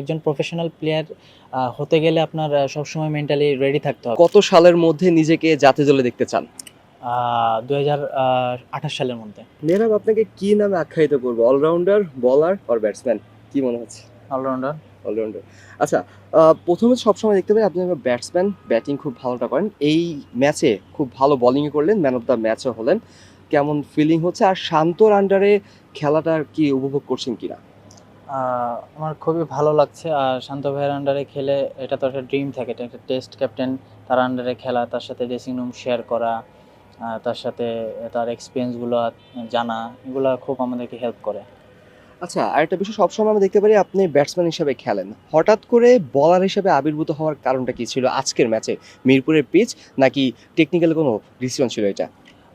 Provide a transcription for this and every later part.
একজন professional player হতে গেলে আপনার সবসময় মেন্টালি রেডি থাকতে হবে। কত সালের মধ্যে নিজেকে জাতীয় জলে দেখতে চান? দু হাজার আঠাশ সালের মধ্যে। মেহরাব আপনাকে কি নামে আখ্যায়িত করব? অলরাউন্ডার বলার আর ব্যাটসম্যান কি মনে হচ্ছে? অলরাউন্ডার অলরাউন্ডার আচ্ছা প্রথমে সবসময় দেখতে পাই আপনি ব্যাটসম্যান ব্যাটিং খুব ভালোটা করেন। এই ম্যাচে খুব ভালো বোলিং করলেন ম্যান অফ দ্য ম্যাচও হলেন। কেমন ফিলিং হচ্ছে? আর শান্তর আন্ডারে খেলাটার কি উপভোগ করছেন কিনা? আমার খুবই ভালো লাগছে। আর শান্ত ভাইয়ের আন্ডারে খেলে এটা তো একটা ড্রিম থাকে, এটা একটা টেস্ট ক্যাপ্টেন তার আন্ডারে খেলা, তার সাথে ড্রেসিং রুম শেয়ার করা তার সাথে তার এক্সপিরিয়েন্সগুলো জানা, এগুলো খুব আমাদেরকে হেল্প করে। আচ্ছা আরেকটা বিষয় সবসময় আমরা দেখতে পারি আপনি ব্যাটসম্যান হিসেবে খেলেন। হঠাৎ করে বলার হিসেবে আবির্ভূত হওয়ার কারণটা কি ছিল আজকের ম্যাচে মিরপুরের পিচ নাকি টেকনিক্যাল কোনো ডিসিশন ছিল এটা?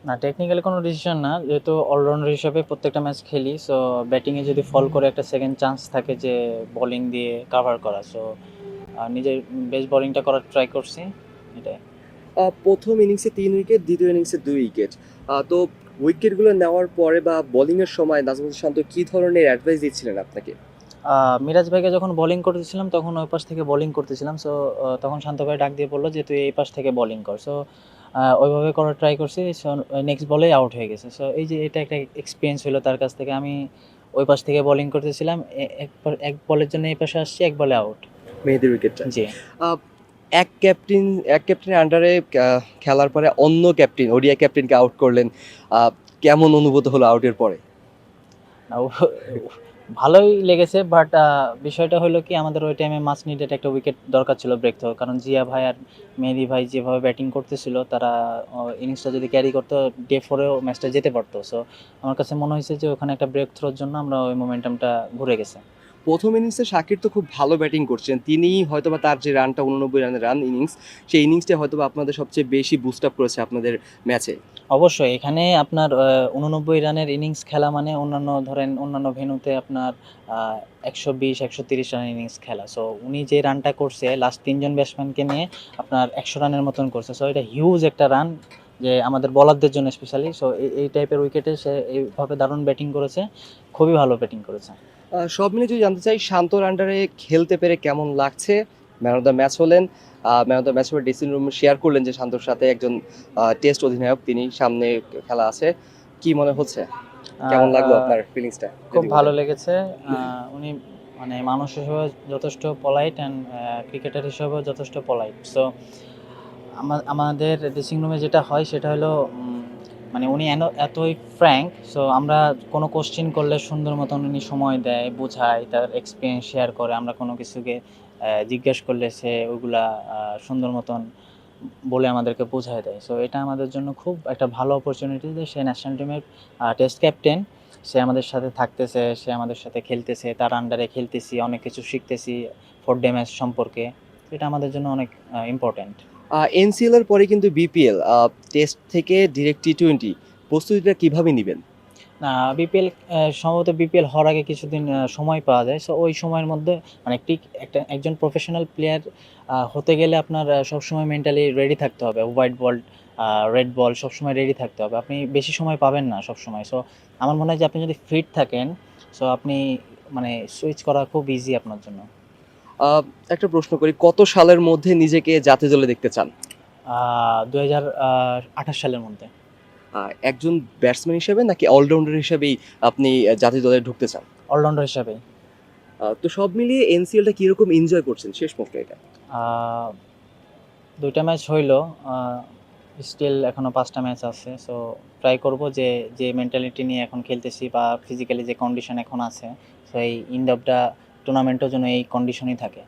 না টেকনিক্যালি কোনো ডিসিশন না। যেহেতু অলরাউন্ডার হিসাবে প্রত্যেকটা ম্যাচ খেলি সো ব্যাটিংয়ে যদি ফল করে একটা সেকেন্ড চান্স থাকে যে বোলিং দিয়ে কাভার করা সো নিজের বেস্ট বোলিংটা করার ট্রাই করছি এটাই। প্রথম ইনিংসে তিন উইকেট দ্বিতীয় ইনিংসে দুই উইকেট তো উইকেটগুলো নেওয়ার পরে বা বোলিংয়ের সময় নাজমুল শান্ত কী ধরনের অ্যাডভাইস দিচ্ছিলেন আপনাকে? মিরাজ ভাইকে যখন বোলিং করতেছিলাম তখন ওই পাশ থেকে বোলিং করতেছিলাম সো তখন শান্ত ভাই ডাক দিয়ে বলল যে তুই এই পাশ থেকে বোলিং কর। সো ওইভাবে করার ট্রাই করছি সো নেক্সট বলেই আউট হয়ে গেছে। সো এই যে এটা একটা এক্সপিরিয়েন্স হলো তার কাছ থেকে। আমি ওই পাশ থেকে বোলিং করতেছিলাম এক বলের জন্য এই পাশে আসছি এক বলে আউট মেহেদির উইকেটটা জি। এক ক্যাপ্টেন এক ক্যাপ্টেনের আন্ডারে খেলার পরে অন্য ক্যাপ্টেন ওডিয়া ক্যাপ্টেনকে আউট করলেন। কেমন অনুভূত হলো আউটের পরে? ভালোই লেগেছে বাট বিষয়টা হলো কি, আমাদের ওই টাইমে মাস নিডেড একটা উইকেট দরকার ছিল ব্রেক থ্রো কারণ জিয়া ভাই আর মেহেদি ভাই যেভাবে ব্যাটিং করতেছিল, তারা ইনিংসটা যদি ক্যারি করতো ডে ফোরেও ম্যাচটা যেতে পারতো। সো আমার কাছে মনে হয়েছে যে, ওখানে একটা ব্রেক থ্রোর জন্য আমরা ওই মোমেন্টামটা ঘুরে গেছে। প্রথম ইনিংসে শাকির তো খুব ভালো ব্যাটিং করছেন তিনি হয়তোবা তার যে রানটা, উননব্বই রানের রান ইনিংস সেই ইনিংসটা হয়তোবা আপনাদের সবচেয়ে বেশি বুস্ট আপ করেছে আপনাদের ম্যাচে অবশ্যই, এখানে আপনার উননব্বই রানের ইনিংস খেলা মানে অন্যান্য ধরেন, অন্যান্য ভেন্যুতে আপনার একশো বিশ, একশো তিরিশ রানের ইনিংস খেলা। সো উনি যে রানটা করছে লাস্ট তিনজন ব্যাটসম্যানকে নিয়ে আপনার একশো রানের মতন করছে। সো এটা হিউজ একটা রান যে আমাদের বলারদের জন্য স্পেশালি সো এই টাইপের উইকেটে সে এইভাবে দারুণ ব্যাটিং করেছে। খুবই ভালো ব্যাটিং করেছে। সব মিলে যদি জানতে চাই শান্তর আন্ডারে খেলতে পেরে কেমন লাগছে? ম্যান অফ দ্য ম্যাচ হলেন। ম্যান অফ দ্য ম্যাচ হয়ে ড্রেসিং রুম শেয়ার করলেন যে শান্তর সাথে একজন টেস্ট অধিনায়ক। তিনি সামনে খেলা আছে। কি মনে হচ্ছে? কেমন লাগল আপনার ফিলিংসটা খুব ভালো লেগেছে। উনি মানে মানুষ হিসেবে যথেষ্ট পলাইট অ্যান্ড ক্রিকেটার হিসেবেও যথেষ্ট পলাইট সো আমাদের ড্রেসিং রুমে যেটা হয় সেটা হলো মানে উনি এতই ফ্র্যাঙ্ক সো আমরা কোনো কোশ্চেন করলে সুন্দর মতন উনি সময় দেয় বোঝায় তার এক্সপিরিয়েন্স শেয়ার করে আমরা কোনো কিছুকে জিজ্ঞেস করলে সে ওইগুলা আহ, সুন্দর মতন বলে আমাদেরকে বোঝায় দেয়। সো এটা আমাদের জন্য খুব একটা ভালো অপরচুনিটি যে সে ন্যাশনাল টিমের টেস্ট ক্যাপ্টেন সে আমাদের সাথে থাকতেছে সে আমাদের সাথে খেলতেছে তার আন্ডারে খেলতেছি অনেক কিছু শিখতেছি ফোর ডে ম্যাচ সম্পর্কে। এটা আমাদের জন্য অনেক ইম্পর্ট্যান্ট এনসিএল এর পরে কিন্তু বিপিএল টেস্ট থেকে ডিরেক্ট টি টোয়েন্টি প্রস্তুতিটা কীভাবে নেবেন? না বিপিএল সম্ভবত বিপিএল হওয়ার আগে কিছুদিন সময় পাওয়া যায়। সো ওই সময়ের মধ্যে মানে একটি একটা, একজন প্রফেশনাল প্লেয়ার হতে গেলে আপনার সবসময় মেন্টালি রেডি থাকতে হবে। হোয়াইট বল রেড বল সবসময় রেডি থাকতে হবে। আপনি বেশি সময় পাবেন না সবসময়। সো আমার মনে হয় যে আপনি যদি ফিট থাকেন সো আপনি মানে সুইচ করা খুব ইজি আপনার জন্য। একটা প্রশ্ন করি কত সালের মধ্যে নিজেকে জাতীয় দলে দেখতে চান? দু হাজার আঠাশ সালের মধ্যে। একজন ব্যাটসম্যান হিসেবে নাকি অলরাউন্ডার হিসেবেই আপনি জাতীয় দলে ঢুকতে চান? অলরাউন্ডার হিসাবে তো সব মিলিয়ে এনসিএলটা কীরকম এনজয় করছেন শেষ প্রশ্ন এটা? দুইটা ম্যাচ হইল স্টিল এখনও পাঁচটা ম্যাচ আছে সো ট্রাই করব যে যে মেন্টালিটি নিয়ে এখন খেলতেছি বা ফিজিক্যালি যে কন্ডিশন এখন আছে সো এই টুর্নামেন্টের জন্য এই কন্ডিশনই থাকে।